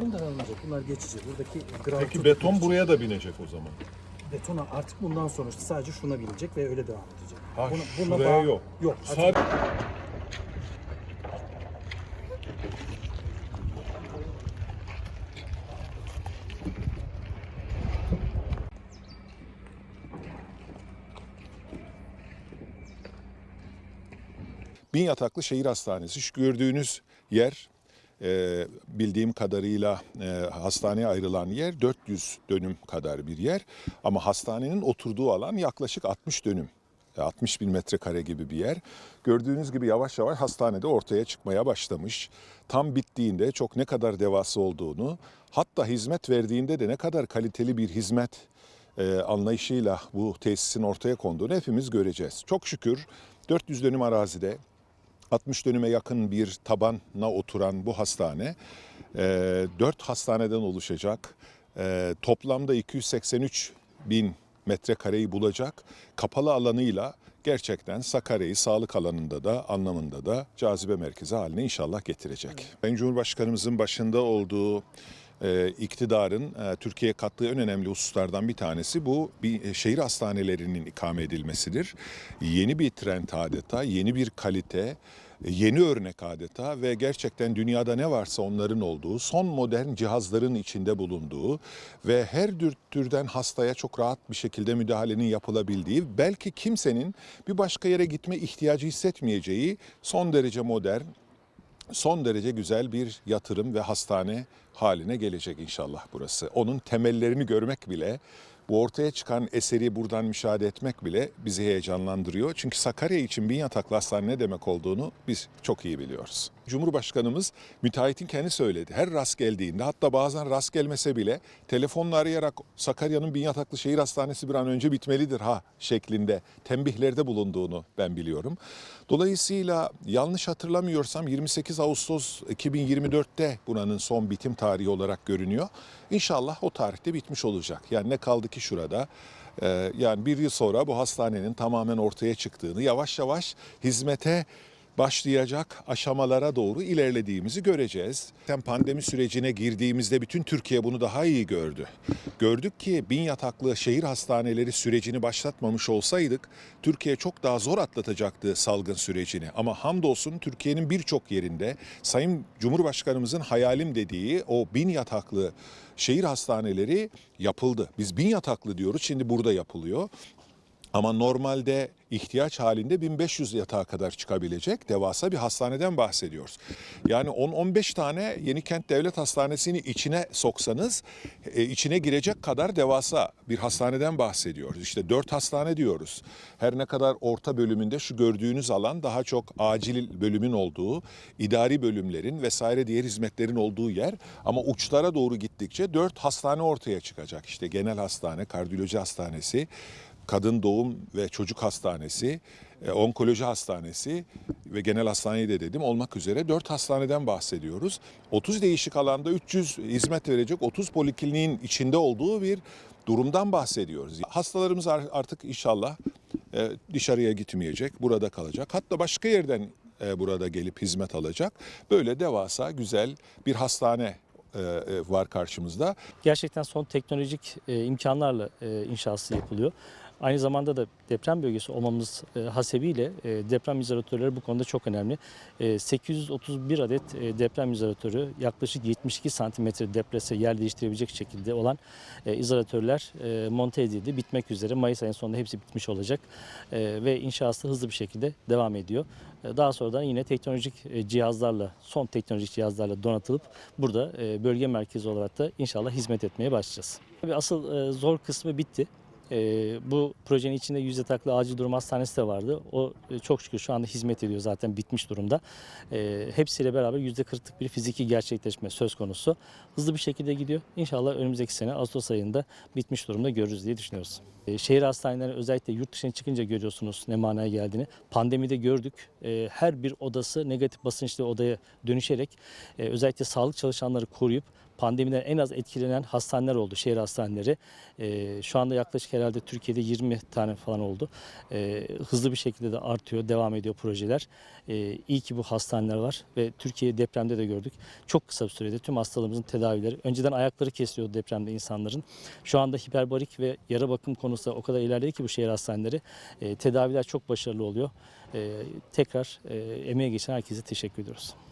Bunlar geçici. Buradaki gravity Peki beton buraya da binecek o zaman. betona artık bundan sonra işte sadece şuna binecek ve öyle devam edecek. Ha, Buna- buna şuraya bağ- yok. Yok. Sadece... Bin yataklı şehir hastanesi. Şu gördüğünüz yer e, bildiğim kadarıyla e, hastaneye ayrılan yer 400 dönüm kadar bir yer. Ama hastanenin oturduğu alan yaklaşık 60 dönüm. e, 60 bin metrekare gibi bir yer. Gördüğünüz gibi yavaş yavaş hastanede ortaya çıkmaya başlamış. Tam bittiğinde çok ne kadar devasa olduğunu, hatta hizmet verdiğinde de ne kadar kaliteli bir hizmet e, anlayışıyla bu tesisin ortaya konduğunu hepimiz göreceğiz. Çok şükür 400 dönüm arazide 60 dönüme yakın bir tabana oturan bu hastane e, 4 hastaneden oluşacak. E, toplamda 283 bin metrekareyi bulacak kapalı alanıyla gerçekten Sakarya'yı sağlık alanında da anlamında da cazibe merkezi haline inşallah getirecek. Ben Cumhurbaşkanımızın başında olduğu e, iktidarın e, Türkiye'ye kattığı en önemli hususlardan bir tanesi bu bir e, şehir hastanelerinin ikame edilmesidir. Yeni bir trend adeta, yeni bir kalite, e, yeni örnek adeta ve gerçekten dünyada ne varsa onların olduğu, son modern cihazların içinde bulunduğu ve her tür- türden hastaya çok rahat bir şekilde müdahalenin yapılabildiği, belki kimsenin bir başka yere gitme ihtiyacı hissetmeyeceği son derece modern, son derece güzel bir yatırım ve hastane haline gelecek inşallah burası. Onun temellerini görmek bile, bu ortaya çıkan eseri buradan müşahede etmek bile bizi heyecanlandırıyor. Çünkü Sakarya için bin yataklı hastane ne demek olduğunu biz çok iyi biliyoruz. Cumhurbaşkanımız müteahhitin kendi söyledi. Her rast geldiğinde hatta bazen rast gelmese bile telefonla arayarak Sakarya'nın bin yataklı şehir hastanesi bir an önce bitmelidir ha şeklinde tembihlerde bulunduğunu ben biliyorum. Dolayısıyla yanlış hatırlamıyorsam 28 Ağustos 2024'te buranın son bitim tarihi olarak görünüyor. İnşallah o tarihte bitmiş olacak. Yani ne kaldı ki şurada? Ee, yani bir yıl sonra bu hastanenin tamamen ortaya çıktığını, yavaş yavaş hizmete başlayacak aşamalara doğru ilerlediğimizi göreceğiz. Hem pandemi sürecine girdiğimizde bütün Türkiye bunu daha iyi gördü. Gördük ki bin yataklı şehir hastaneleri sürecini başlatmamış olsaydık Türkiye çok daha zor atlatacaktı salgın sürecini. Ama hamdolsun Türkiye'nin birçok yerinde Sayın Cumhurbaşkanımızın hayalim dediği o bin yataklı şehir hastaneleri yapıldı. Biz bin yataklı diyoruz şimdi burada yapılıyor. Ama normalde ihtiyaç halinde 1500 yatağa kadar çıkabilecek devasa bir hastaneden bahsediyoruz. Yani 10-15 tane Yenikent Devlet Hastanesi'ni içine soksanız e, içine girecek kadar devasa bir hastaneden bahsediyoruz. İşte 4 hastane diyoruz. Her ne kadar orta bölümünde şu gördüğünüz alan daha çok acil bölümün olduğu, idari bölümlerin vesaire diğer hizmetlerin olduğu yer. Ama uçlara doğru gittikçe 4 hastane ortaya çıkacak. İşte genel hastane, kardiyoloji hastanesi, kadın doğum ve çocuk hastanesi, e, onkoloji hastanesi ve genel hastaneyi de dedim olmak üzere 4 hastaneden bahsediyoruz. 30 değişik alanda 300 hizmet verecek 30 polikliniğin içinde olduğu bir durumdan bahsediyoruz. Hastalarımız ar- artık inşallah e, dışarıya gitmeyecek, burada kalacak. Hatta başka yerden e, burada gelip hizmet alacak. Böyle devasa, güzel bir hastane var karşımızda. gerçekten son teknolojik imkanlarla inşası yapılıyor. Aynı zamanda da deprem bölgesi olmamız e, hasebiyle e, deprem izolatörleri bu konuda çok önemli. E, 831 adet e, deprem izolatörü yaklaşık 72 santimetre deprese yer değiştirebilecek şekilde olan izolatörler monte edildi. Bitmek üzere. Mayıs ayının sonunda hepsi bitmiş olacak. Ve inşası hızlı bir şekilde devam ediyor. Daha sonradan yine teknolojik cihazlarla, son teknolojik cihazlarla donatılıp burada bölge merkezi olarak da inşallah hizmet etmeye başlayacağız. Asıl zor kısmı bitti. E, bu projenin içinde yüz yataklı acil durum hastanesi de vardı. O e, çok şükür şu anda hizmet ediyor zaten bitmiş durumda. E, hepsiyle beraber yüzde 40'lık bir fiziki gerçekleşme söz konusu. Hızlı bir şekilde gidiyor. İnşallah önümüzdeki sene Ağustos ayında bitmiş durumda görürüz diye düşünüyoruz. E, şehir hastaneleri özellikle yurt dışına çıkınca görüyorsunuz ne manaya geldiğini. Pandemide gördük. E, her bir odası negatif basınçlı odaya dönüşerek e, özellikle sağlık çalışanları koruyup pandemiden en az etkilenen hastaneler oldu, şehir hastaneleri. E, şu anda yaklaşık herhalde Türkiye'de 20 tane falan oldu. E, hızlı bir şekilde de artıyor, devam ediyor projeler. E, iyi ki bu hastaneler var ve Türkiye'yi depremde de gördük. Çok kısa bir sürede tüm hastalarımızın tedavileri, önceden ayakları kesiliyordu depremde insanların. Şu anda hiperbarik ve yara bakım konusu o kadar ilerledi ki bu şehir hastaneleri. E, tedaviler çok başarılı oluyor. E, tekrar e, emeğe geçen herkese teşekkür ediyoruz.